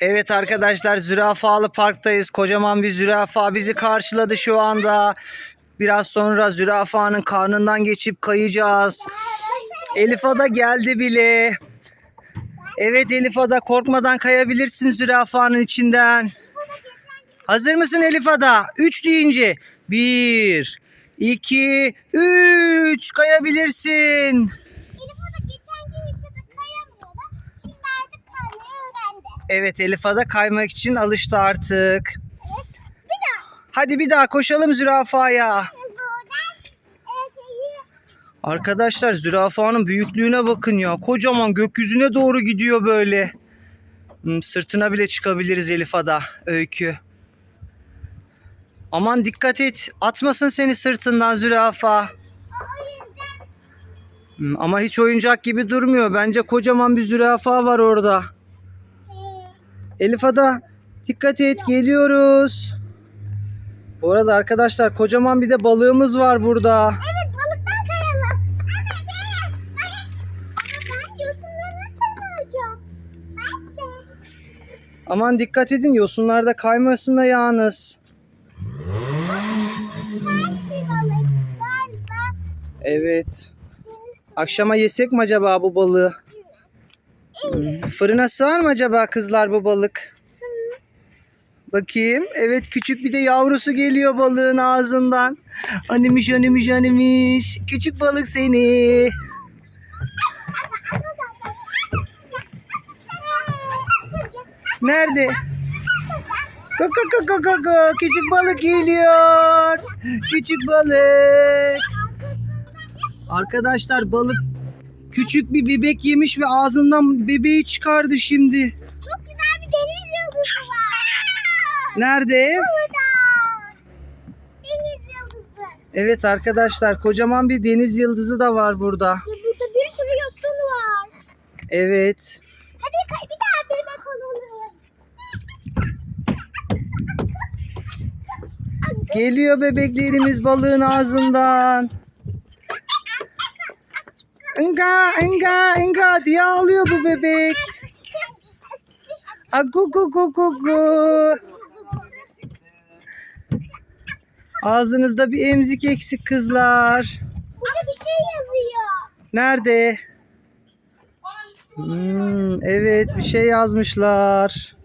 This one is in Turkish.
Evet arkadaşlar zürafalı parktayız. Kocaman bir zürafa bizi karşıladı şu anda. Biraz sonra zürafanın karnından geçip kayacağız. Elif Ada geldi bile. Evet Elif Ada korkmadan kayabilirsin zürafanın içinden. Hazır mısın Elif Ada? 3 deyince. 1, 2, 3 kayabilirsin. Elif o da geçenki videoda kayamıyordu. Şimdi artık kaymayı öğrendi. Evet Elif Ada kaymak için alıştı artık. Evet. Bir daha. Hadi bir daha koşalım zürafaya. Arkadaşlar zürafanın büyüklüğüne bakın ya. Kocaman gökyüzüne doğru gidiyor böyle. Hmm, sırtına bile çıkabiliriz Elif Ada. Öykü. Aman dikkat et. Atmasın seni sırtından zürafa. Hmm, ama hiç oyuncak gibi durmuyor. Bence kocaman bir zürafa var orada. Elif Ada dikkat et geliyoruz. Bu arada arkadaşlar kocaman bir de balığımız var burada. Evet balıktan kayalım. Evet evet. Ama ben yosunlarına tırmanacağım. Ben de. Aman dikkat edin yosunlarda kaymasın da. Galiba Evet. Akşama yesek mi acaba bu balığı? Fırına sığar mı acaba kızlar bu balık? Bakayım. Evet küçük bir de yavrusu geliyor balığın ağzından. Animmiş animmiş animmiş. Küçük balık seni. Nerede? Kaka kaka kaka. Küçük balık geliyor. Küçük balık. Arkadaşlar balık küçük bir bebek yemiş ve ağzından bebeği çıkardı şimdi. Çok güzel bir deniz yıldızı var. Nerede? Burada. Deniz yıldızı. Evet arkadaşlar kocaman bir deniz yıldızı da var burada. Burada bir sürü yosun var. Evet. Hadi kay bir daha bebek olalım. Geliyor bebeklerimiz balığın ağzından. Inga, inga, inga diye ağlıyor bu bebek. Agu gu gu gu gu. Ağzınızda bir emzik eksik kızlar. Burada bir şey yazıyor. Nerede? Hmm, evet bir şey yazmışlar.